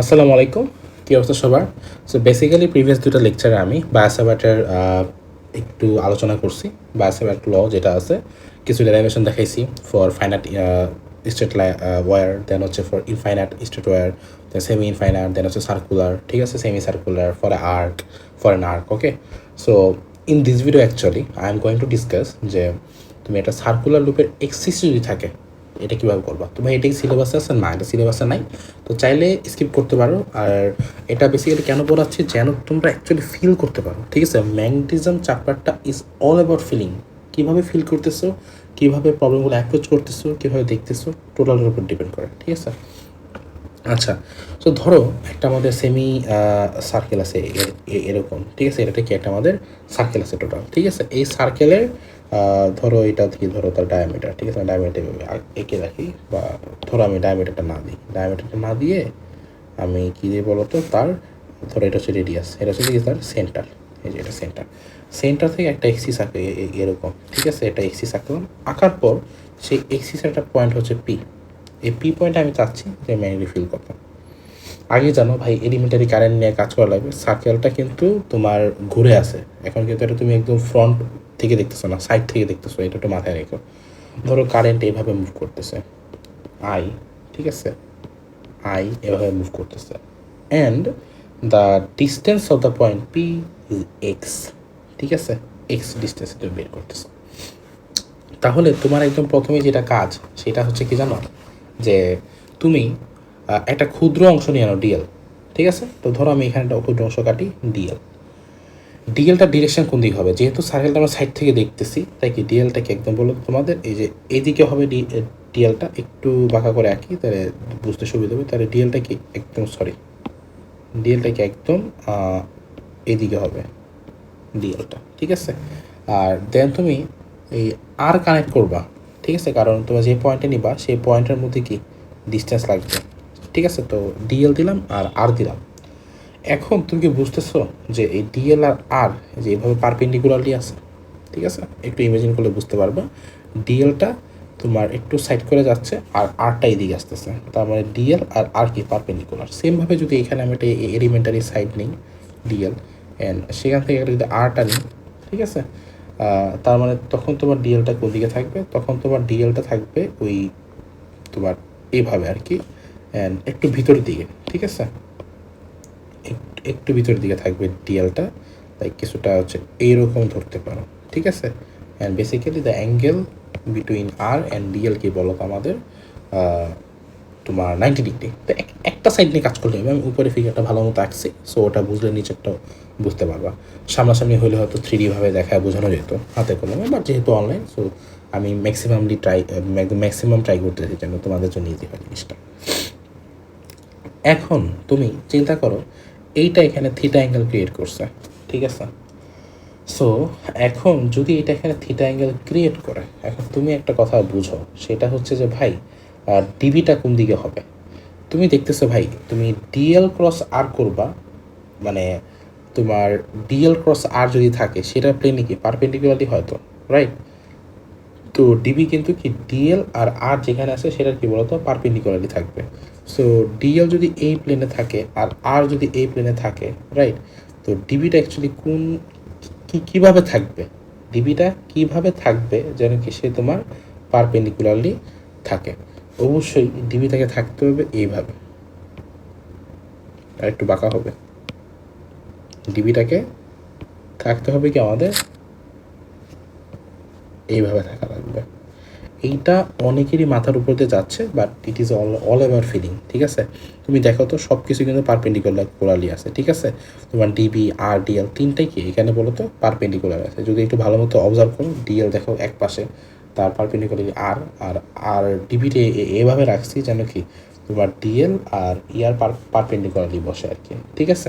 আসসালামু আলাইকুম। কী অবস্থা সবার? সো বেসিক্যালি প্রিভিয়াস দুটো লেকচারে আমি বায়োসাবাটের একটু আলোচনা করছি। বায়োসাবাট ল যেটা আছে, কিছু ডেরাইভেশন দেখাইছি for finite straight wire then হচ্ছে for infinite straight wire then semi infinite then হচ্ছে সার্কুলার ঠিক আছে? Semi circular for arc for an arc okay so in this video actually I am going to discuss যে, তুমি একটা circular লুপের axis যদি থাকে এটা কীভাবে করবা? তোমার এটাই সিলেবাসে আছে না এটা সিলেবাসে নাই। তো চাইলে স্কিপ করতে পারো। আর এটা বেসিক্যালি কেন পড়াচ্ছি? যেন তোমরা অ্যাকচুয়ালি ফিল করতে পারো। ঠিক আছে? ম্যাগনেটিজম চ্যাপ্টারটা ইজ অল অ্যাবাউট ফিলিং কীভাবে ফিল করতেছো? কীভাবে প্রবলেমগুলো অ্যাপ্রোচ করতেছো? কীভাবে দেখতেছো? টোটালের উপর ডিপেন্ড করে। ঠিক আছে? আচ্ছা তো ধরো একটা আমাদের সেমি সার্কেল আছে এরকম। ঠিক আছে? এটা কি একটা আমাদের সার্কেল আছে টোটাল ঠিক আছে? এই সার্কেলের ধরো এটা থেকে ধরো তার ডায়ামিটার ঠিক আছে? ডায়ামিটার এঁকে রাখি বা ধরো আমি ডায়ামিটারটা না দিই। ডায়ামিটারটা না দিয়ে আমি কী দিয়ে বলো তো তার ধরো এটা হচ্ছে রেডিয়াস এটা হচ্ছে কি? তার সেন্টার এই যে এটা সেন্টার সেন্টার থেকে একটা এক্সিস আঁকে এরকম, ঠিক আছে? এটা এক্সিস আঁকলাম, আঁকার পর সেই এক্সিসের একটা পয়েন্ট হচ্ছে পি এই পি পয়েন্টে আমি চাচ্ছি যে ম্যানুয়ালি ফিল করতাম আগে জানো ভাই এলিমেন্টারি কারেন্ট নিয়ে কাজ করা লাগবে। সার্কেলটা কিন্তু তোমার ঘুরে আছে। এখন কিন্তু এটা তুমি একদম ফ্রন্ট থেকে দেখতেছো না সাইড থেকে দেখতেছো, এটা একটু মাথায় রেখো। ধরো কারেন্ট এইভাবে মুভ করতেছে। আই ঠিক আছে? আই এভাবে মুভ করতেছে। And the distance of the point P is X ঠিক আছে? এক্স ডিস্টেন্সে তুমি বের করতেছো। তাহলে তোমার একদম প্রথমে যেটা কাজ, সেটা হচ্ছে কি জানো? যে তুমি একটা ক্ষুদ্র অংশ নিয়ে আনো ডিএল ঠিক আছে? তো ধরো আমি এখানে একটা ক্ষুদ্র অংশ কাটি ডিএল ডিএলটার ডিরেকশন কোন দিকে হবে? যেহেতু সার্কেলটা আমরা সাইড থেকে দেখতেছি, তাই কি ডিএলটাকে একদম বলো তোমাদের, এই যে এইদিকে হবে ডি ডিএলটা একটু বাঁকা করে আঁকি, তাহলে বুঝতে সুবিধা হবে। তাহলে ডিএলটা কি একদম সরি ডিএলটা কি একদম এদিকে হবে ডিএলটা ঠিক আছে? আর দেন তুমি এই আর কানেক্ট করবা, ঠিক আছে? কারণ তোমার যে পয়েন্টে নিবা, সেই পয়েন্টের মধ্যে কি ডিস্টেন্স লাগবে, ঠিক আছে? তো ডিএল দিলাম আর আর দিলাম। এখন তুমি কি বুঝতেছো যে এই ডিএল আর আর যে এইভাবে পারপেন্ডিকুলারলি আছে, ঠিক আছে? একটু ইমেজিন করলে বুঝতে পারবা। ডিএলটা তোমার একটু সাইড করে যাচ্ছে আর আরটা এদিকে আসতেছে। তার মানে ডিএল আর আর কি পারপেন্ডিকুলার সেমভাবে যদি এখানে আমি একটা এলিমেন্টারি সাইড নিই ডিএল অ্যান্ড সেখান থেকে একটা যদি আরটা নিই, ঠিক আছে? তার মানে তখন তোমার ডিএলটা কোন দিকে থাকবে? তখন তোমার ডিএলটা থাকবে ওই তোমার এইভাবে আর কি অ্যান্ড একটু ভিতরের দিকে, ঠিক আছে? একটু ভিতরের দিকে থাকবে ডিএলটা তাই কিছুটা হচ্ছে এইরকম ধরতে পারো, ঠিক আছে? And basically the angle between R and DL কি বলো তো আমাদের? তোমার নাইনটি ডিগ্রি তো একটা সাইড নিয়ে কাজ করলে হবে আমি উপরে ফিগারটা ভালো মতো আঁকছি সো ওটা বুঝলে নিচেরটাও বুঝতে পারবা। সামনাসামনি হলে হয়তো থ্রি ভাবে দেখায় বোঝানো যেত হাতে কলমে বাট যেহেতু অনলাইন সো আমি ম্যাক্সিমামলি ট্রাই ম্যাক্সিমাম ট্রাই করতেছি যেন তোমাদের জন্য ইজি হয় জিনিসটা। এখন তুমি চিন্তা করো এইটা এখানে থিটা অ্যাঙ্গেল ক্রিয়েট করছে, ঠিক আছে? সো এখন যদি এটা এখানে থিটা অ্যাঙ্গেল ক্রিয়েট করে, এখন তুমি একটা কথা বুঝো, সেটা হচ্ছে যে ভাই ডিবিটা কোন দিকে হবে? তুমি দেখতেছো ভাই, তুমি ডিএল ক্রস আর করবা মানে তোমার ডিএল ক্রস আর যদি থাকে, সেটা প্লেনে কি পারপেন্ডিকুলারলি হয়তো রাইট তো ডিবি কিন্তু কি ডিএল আর আর যেখানে আছে, সেটা কি বলতো? পারপেন্ডিকুলারলি থাকবে। সো ডিএল যদি এই প্লেনে থাকে আর আর যদি এই প্লেনে থাকে রাইট তো ডিবিটা অ্যাকচুয়ালি কোন, কি, কীভাবে থাকবে? ডিবিটা কীভাবে থাকবে যেন কি সে তোমার পারপেন্ডিকুলারলি থাকে? অবশ্যই ডিবিটাকে থাকতে হবে এইভাবে। আর একটু বাঁকা হবে। ডিবিটাকে থাকতে হবে কি আমাদের? এইভাবে থাকা এইটা অনেকেরই মাথার উপর দিয়ে যাচ্ছে but it is all all ever feeling ঠিক আছে? তুমি দেখো তো সব কিছু কিন্তু পারপেন্ডিকুলার কোলালি আছে, ঠিক আছে? তোমার ডিবি আর ডিএল তিনটাই কি? এখানে বলো তো পারপেন্ডিকুলার আছে। যদি একটু ভালো মতো অবজার্ভ করো ডিএল দেখো এক পাশে, তার পারপেন্ডিকুলার আর আর আর ডিবিটা এভাবে রাখছি যেন কি? তোমার ডিএল আর ইয়ার পারপেন্ডিকুলারলি বসে আর কি, ঠিক আছে?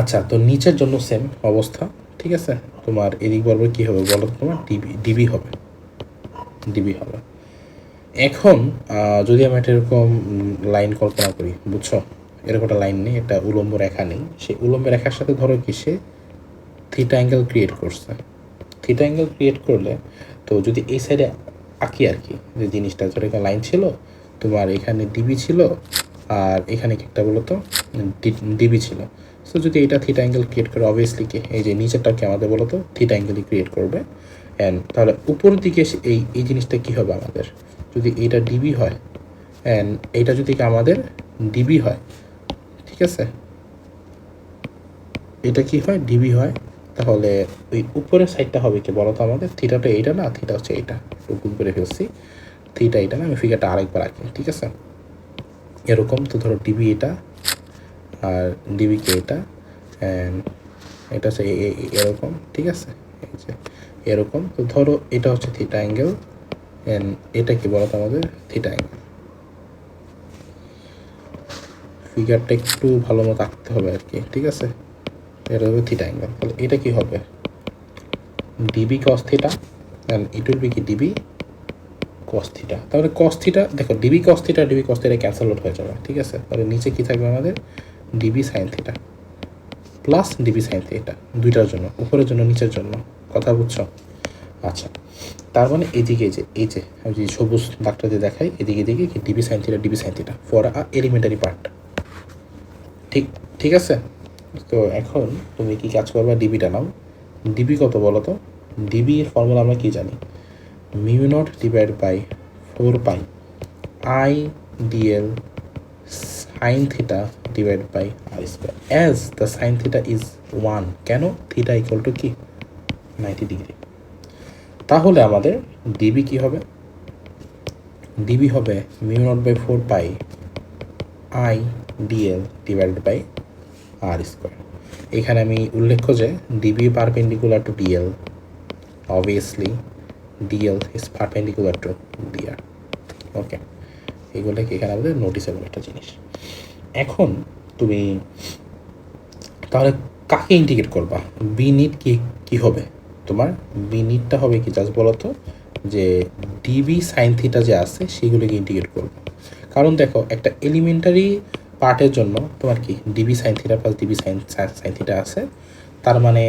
আচ্ছা তো নিচের জন্য সেম অবস্থা, ঠিক আছে? তোমার এদিক বরাবর কী হবে বলো তোমার? ডিবি ডিবি হবে। ডিবি হবে। এখন যদি আমি একটা এরকম লাইন কল্পনা করি, বুঝছ? এরকম একটা লাইন নেই, একটা উলম্ব রেখা নেই। সেই উলম্ব রেখার সাথে ধরো কি, সে থিটা অ্যাঙ্গেল ক্রিয়েট করছে। থিটা অ্যাঙ্গেল ক্রিয়েট করলে তো যদি এই সাইডে আঁকি আর কি, যে জিনিসটা, ধরো এখানে লাইন ছিল, তোমার এখানে ডিবি ছিল, আর এখানে একটা বলো তো ডিবি ছিল। সো যদি এটা থিটা অ্যাঙ্গেল ক্রিয়েট করে অবভিয়াসলি কি, এই যে নিচেরটা কি আমাদের বলো তো থিটা অ্যাঙ্গেলই ক্রিয়েট করবে। অ্যান্ড তাহলে উপরের দিকে এই এই জিনিসটা কী হবে আমাদের? যদি এটা ডিবি হয় অ্যান্ড এইটা যদি আমাদের ডিবি হয়, ঠিক আছে? এটা কি হয়? ডিবি হয়, তাহলে ওই উপরের সাইডটা হবে কি বলো তো আমাদের? থিটাটা এইটা না? থিটা হচ্ছে এইটা। গুণ করে ফেলছি। থিটা এইটা না? আমি ফিগারটা আরেকবার আঁকি, ঠিক আছে? এরকম তো ধরো ডিবি এটা, আর ডিবিকে এটা অ্যান্ড এটা হচ্ছে এরকম, ঠিক আছে? এই এরকম। তো ধরো এটা হচ্ছে থিটা অ্যাঙ্গেল অ্যান্ড এটা কি বলো তো আমাদের থিটা অ্যাঙ্গেল ফিগারটা একটু ভালো মতো আঁকতে হবে আর কি, ঠিক আছে? এটা হবে থিটা অ্যাঙ্গেল তাহলে এটা কি হবে? DB cos theta and it will be কি? ডিবি কস থিটা তাহলে কস থিটা দেখো DB cos theta DB cos theta cancel out হয়ে যাবে, ঠিক আছে? তাহলে নিচে কি থাকবে আমাদের? DB sine theta plus DB sine theta দুইটার জন্য, উপরের জন্য, নিচের জন্য। কথা বুঝছ? আচ্ছা তার মানে এদিকে যে, এই যে, আমি যদি সবুজ ডাক্তার দিয়ে দেখাই, এদিকে এদিকে কি DB sine theta DB sine theta for a elementary part ঠিক ঠিক আছে? তো এখন তুমি কি কাজ করবা? ডিবিটা নাও। ডিবি কত বলো তো? ডিবি এর ফর্মুলা আমরা কি জানি? Mu naught divide by four pi I DL sine theta divide by R square as the sine theta is one কেন? থিটা ইকুয়াল টু কি? নাইনটি ডিগ্রি তাহলে আমাদের ডিবি কি হবে? ডিবি হবে mu naught by four pi I DL divided by R square এখানে আমি উল্লেখ্য যে DB perpendicular to DL obviously DL is perpendicular to DR okay এগুলো কি এখানে আমাদের নোটিসেবল একটা জিনিস। এখন তুমি তাহলে কাকে ইন্টিগ্রেট করবা? বি নিট কি কি হবে? তোমার বি নিটটা হবে কি জাস্ট বলো তো? যে ডিবি সাইন থিটা যে আছে, সেগুলোকে ইন্টিগ্রেট করব কারণ দেখো, একটা এলিমেন্টারি পার্টের জন্য তোমার কি DB sine theta plus DB sine sine theta আছে। তার মানে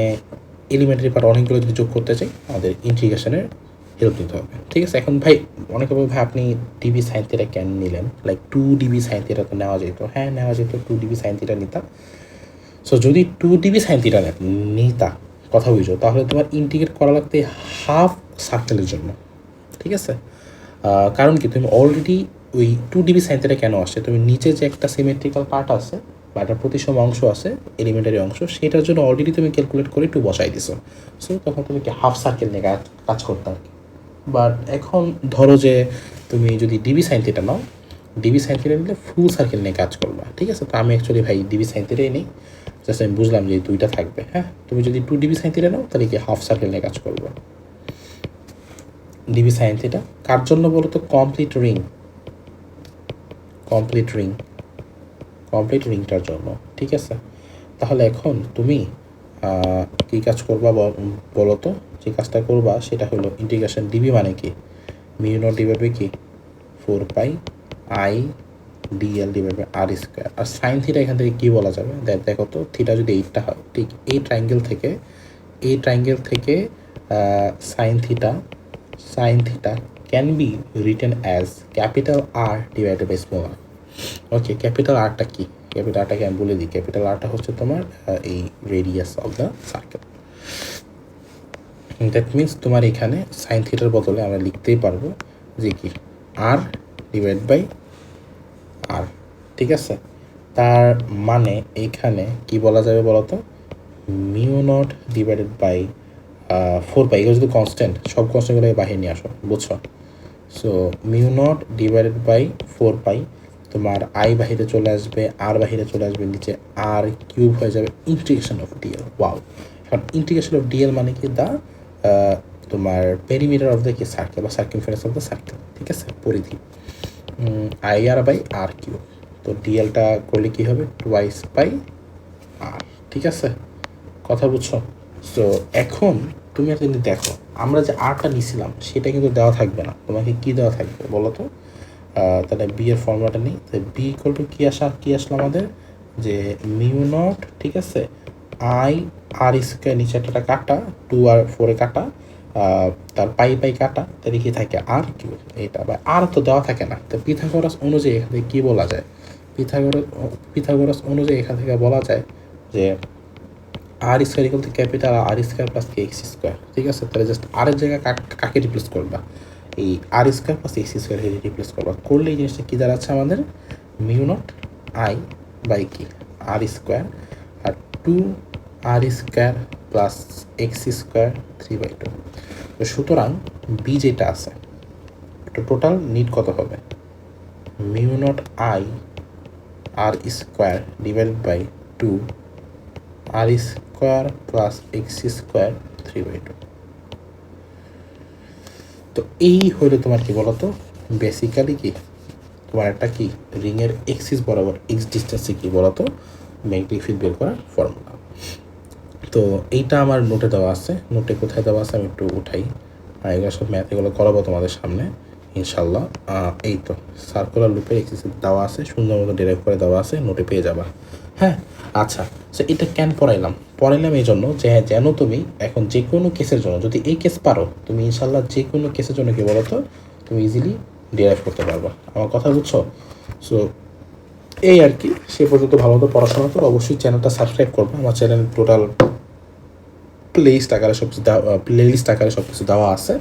এলিমেন্টারি পার্ট অনেকগুলো যদি যোগ করতে চাই, আমাদের ইন্টিগ্রেশনের হেল্প নিতে হবে। ঠিক আছে? এখন ভাই, অনেকে বলবে, ভাই, আপনি ডিবি সাইন থিটা কেন নিলেন? Like two DB sine theta তো নেওয়া যেত। হ্যাঁ নেওয়া যেত টু ডিবি সাইন থিটা নিতাম। সো যদি টু ডিবি সাইন থিটা নিতা কথা বুঝো, তাহলে তোমার ইন্টিগ্রেট করা লাগতে হাফ সার্কেলের জন্য, ঠিক আছে? কারণ কি, তুমি অলরেডি ওই টু ডিবি সাইন কেন আসছে? তুমি নিচে যে একটা সিমেট্রিক্যাল পার্ট আছে বা একটা প্রতিসম অংশ আছে এলিমেন্টারি অংশ, সেটার জন্য অলরেডি তুমি ক্যালকুলেট করে একটু বসাই দিছো। সো তখন তুমি কি হাফ সার্কেল নিয়ে কাজ কাজ করতে আর কি। বাট এখন ধরো যে তুমি যদি ডিবি সাইন নাও ডিবি সাইন নিলে ফুল সার্কেল নিয়ে কাজ করবা, ঠিক আছে? তো আমি অ্যাকচুয়ালি ভাই ডিবি সাইন থিটাই নেই। জাস্ট আমি বুঝলাম যে দুইটা থাকবে হ্যাঁ? তুমি যদি টু ডিবি সাইন থিটা নাও, তাহলে কি হাফ সার্কেল নিয়ে কাজ করব? ডিবি সাইন থিটা কার জন্য বলো তো? Complete ring complete ring complete রিংটার জন্য, ঠিক আছে? তাহলে এখন তুমি কী কাজ করবা বলো তো? যে কাজটা করবা, সেটা হলো ইন্টিগ্রেশন ডিবি মানে কি? মিউ বাই কি? Four pi I DL divide by R square R sine theta এখান থেকে কী বলা যাবে? দেখ, দেখো তো থিটা যদি এইটটা হয়, ঠিক এই ট্রাইঙ্গেল থেকে, এই ট্রাইঙ্গেল থেকে sine theta sine theta can be written as capital R divided by small R okay capital আরটা কি? ক্যাপিটাল আরটাকে আমি বলে দিই। ক্যাপিটাল আরটা হচ্ছে তোমার এই radius of the circle that means তোমার এখানে সাইন থিটার বদলে আমরা লিখতেই পারব যে কি? আর ডিভাইড বাই আর, ঠিক আছে? তার মানে এখানে কি বলা যাবে বলো তো mu naught divided by four pi এগুলো যদি কনস্ট্যান্ট সব কনস্ট্যান্টগুলোকে বাহির নিয়ে আসো, বুঝছ? So mu naught divided by four pi, তোমার আই বাহিরে চলে আসবে আর বাহিরে চলে আসবে, নিচে আর কিউব হয়ে যাবে ইন্টিগ্রেশন অফ ডিএল ওয়াও এখন ইন্টিগ্রেশন অফ ডিএল মানে কি? দা তোমার পেরিমিটার অফ দ্য কি? সার্কেল বা সার্কিমফারেন্স অফ দ্য সার্কেল ঠিক আছে? পরিধি। I R by R cube তো ডিএলটা করলে কি হবে? টুয়াইস বাই আর ঠিক আছে? কথা বুঝছ? সো এখন তুমি একটা জিনিস দেখো, আমরা যে আরটা নিছিলাম, সেটা কিন্তু দেওয়া থাকবে না। তোমাকে কি দেওয়া থাকবে বলো তো? তাহলে বি এর ফর্মুলাটা নেই। বি ইকুয়াল টু কি আসা, কি আসলো আমাদের? যে মিউ নট ঠিক আছে? আই আর স্কোয়ার নিচে একটা কাটা টু আর ফোরে কাটা। তার পাই পাই কাটা তাহলে কি থাকে আর কিউ এটা বা আর তো দেওয়া থাকে না। তো পিথাগোরাস অনুযায়ী এখান থেকে কী বলা যায়? পিথাগোরাস পিথাগোরাস অনুযায়ী এখান থেকে বলা যায় যে R square equal to capital R square plus K X square ঠিক আছে? তাহলে জাস্ট আরের জায়গায় কাকে রিপ্লেস করবা? এই R square plus X square replace করবা। করলে এই জিনিসটা কী দাঁড়াচ্ছে আমাদের? মিউ নট আই বাই কি R square R two R square plus X square three by two. তো সুতরাং বি যেটা আছে টোটাল নিট কত হবে? Mu nought I R square divided by two R square plus X square three by two. তো এই হলো তোমার কি বলতো? বেসিক্যালি কি? তোমার একটা কি? রিংয়ের এক্সিস বরাবর এক্স ডিস্টেন্সে কি বলতো? ম্যাগনেটিক ফিল্ড বের করার ফর্মুলা তো এইটা আমার নোটে দেওয়া আছে। নোটে কোথায় দেওয়া আছে আমি একটু উঠাই। এগুলো সব ম্যাথ এগুলো করাবো তোমাদের সামনে ইনশাল্লাহ এই তো সার্কুলার লুপের এক্সিসে দেওয়া আছে, সুন্দর মতো ডিরাইভ করে দেওয়া আছে নোটে পেয়ে যাবা। হ্যাঁ আচ্ছা সো এটা কেন পড়াইলাম। পড়াইলাম এই জন্য যে হ্যাঁ যেন তুমি এখন যে কোনো কেসের জন্য, যদি এই কেস পারো, তুমি ইনশাল্লাহ যে কোনো কেসের জন্য কি বলো তো তুমি ইজিলি ডিরাইভ করতে পারবা। আমার কথা বুঝছ? সো এই আর কি, সে পর্যন্ত ভালো মতো পড়াশোনা করো। অবশ্যই চ্যানেলটা সাবস্ক্রাইব করব। আমার চ্যানেল টোটাল প্লেলিস্ট আকারে সব কিছু প্লেলিস্ট আকারে সব কিছু দেওয়া আছে।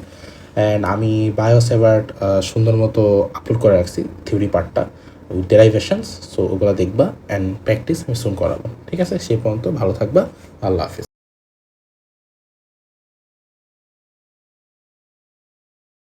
অ্যান্ড আমি বায়ো বায়োসেভার্ট সুন্দর মতো আপলোড করে রাখছি থিওরি পার্টটা ডেরাইভেশনস সো ওগুলো দেখবা অ্যান্ড প্র্যাকটিস আমি সুন করাবো। ঠিক আছে? সেই পর্যন্ত ভালো থাকবা, আল্লাহ হাফিজ।